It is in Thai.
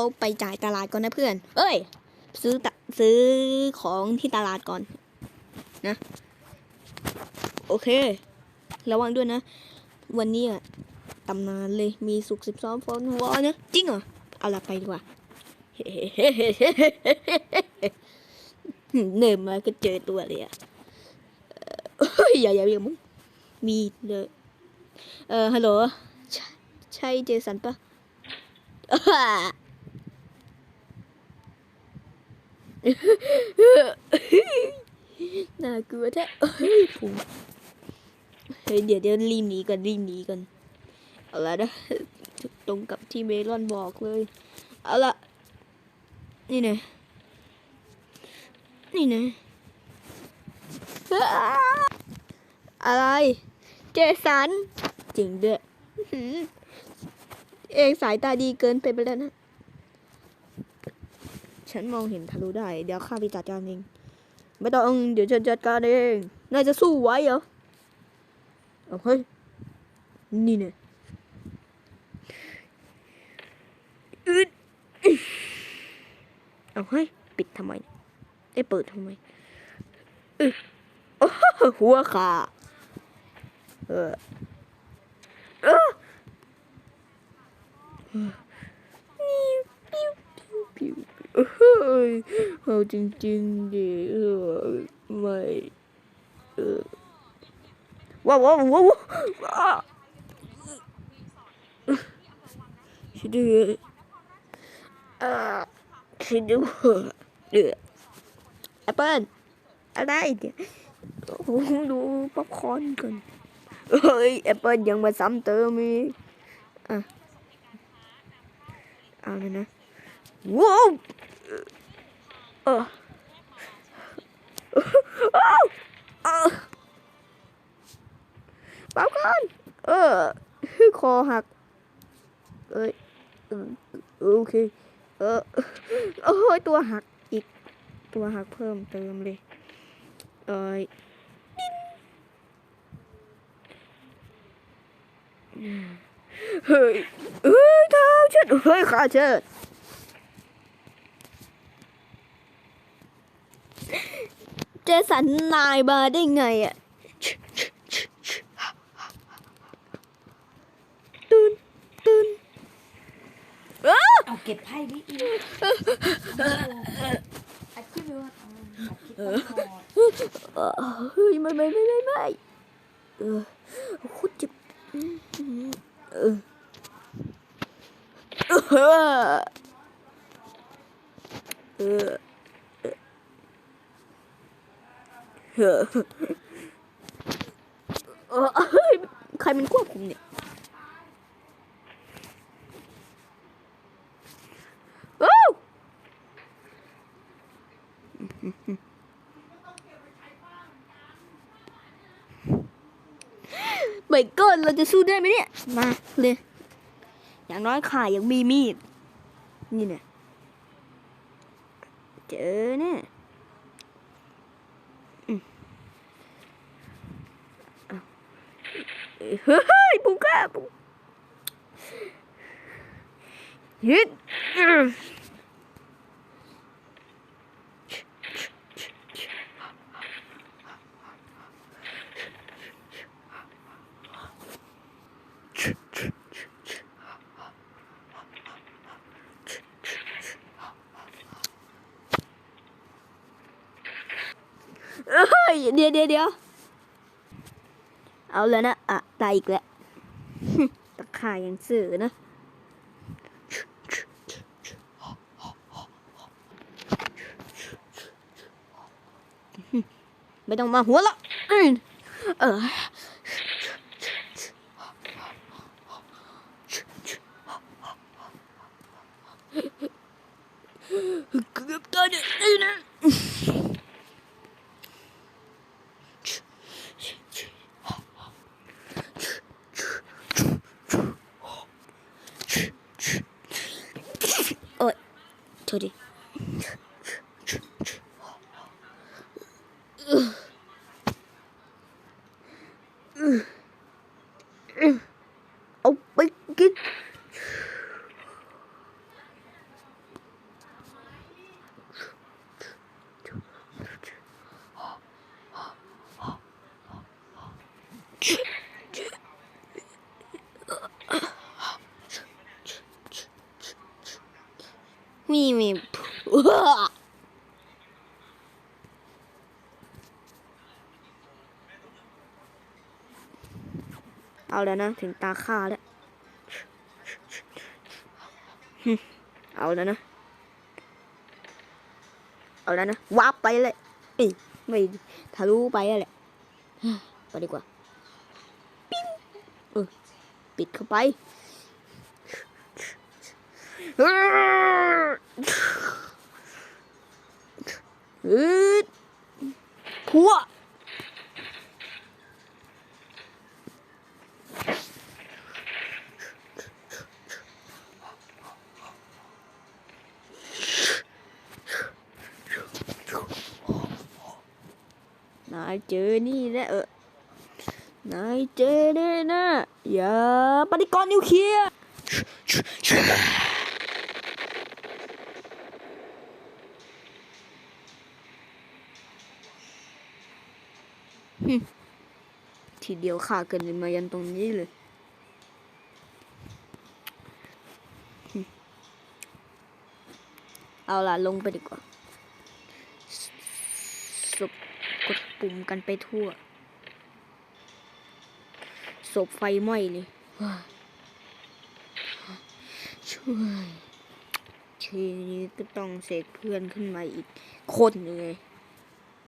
เอาไปจ่ายตลาดก่อนนะเพื่อน เอ้ย ซื้อตะซื้อของที่ตลาดก่อนนะ โอเค ระวังด้วยนะ วันนี้อะตำนานเลยมีสุกสิบสองฟอนหัวนะ จริงเหรอ เอาละไปดีกว่าเนิมมาก็เจอตัวเลยอะเอ้ยอย่าอย่าอย่ามึงมีเลยเออฮัลโหล ใช่ใช่เจสันปะ น่ากลัวแท้เฮ้ยผมเฮ้ยเดี๋ยวเดี๋ยวรีบหนีกันรีบหนีกันเอาละนะตรงกับที่เมลอนบอกเลย เอาละนี่ไงนี่ไงอ้าอะไร เจสันจริงด้วยอื้อหือเองสายตาดีเกินไปไปแล้วนะ ฉันมองเห็นทะลุได้ เดี๋ยวข้าไปจัดการเอง ไม่ต้องเดี๋ยวฉันจัดการเอง นายจะสู้ไหวเหรอเอาเฮ้ย นี่เนี่ยอึดเอาเฮ้ย ปิดทำไมไอ้เปิดทำไมอึดโอ้โหหัวขาเออเออ เฮ้ยเอาจริงๆดิเออไม่เออว้าวว้าวว้าวว้าวช่วยด้วยอ่าช่วยด้วยเดือแอปเปิ้ลอะไรเนี่ยโอ้โหดูป๊อปคอนกันเฮ้ยแอปเปิ้ลยังมาซ้ำเติมอีกอะเอาเลยนะ ว้าวเออเอ้าเออป๊อปคอนเออคอหัก เอ้ยโอเค เออโอ้ยตัวหักอีก ตัวหักเพิ่มเติมเลย เอ้ยเฮ้ยเฮ้ยเท้าเชิดเฮ้ยขาเชิดเจสันนายมาได้ไงอะตื่นตื่นเอาเก็บไพ่ไว้อีอัดคลิปไว้ว่าอัดคลิปตลอเออเฮ้ยไม่ไม่ไม่ไม่ไม่เออโคตรเจ็บเออเออ เออเออเออเฮ้ยใครมันควบคุมเนี่ยโอ้วเบเกิลเราจะสู้ได้ไหมเนี่ย มาเลย อย่างน้อยข่ายังมีมีด นี่เนี่ย เจอเนี่ยอืมเอา เฮ้ยปุ๊กอะปุ๊กยึดอืม เอาแล้วนะอะตายอีกแล้วตะข่ายยังสื่อนะไม่ต้องมาหัวละเออเกือบตายเนี่ยนะ 배터리. 어, 이게 주 มีมีเอาแล้วนะ ถึงตาข้าแล้ว เอาแล้วนะ เอาแล้วนะวับไปเลยไม่ทะลุไปอะแหละไปดีกว่า ปิ้งเออปิดเข้าไป อืดพัวนายเจอนี่แนะเออนายเจอแน่นะอย่าปฏิกรณ์นิวเคลียร์ ทีเดียวฆ่าเกินมายันตรงนี้เลย เอาล่ะ ลงไปดีกว่าสุบกดปุ่มกันไปทั่วศพไฟไหม้เลยช่วย ทีนี้ก็ต้องเสกเพื่อนขึ้นมาอีกคนเลย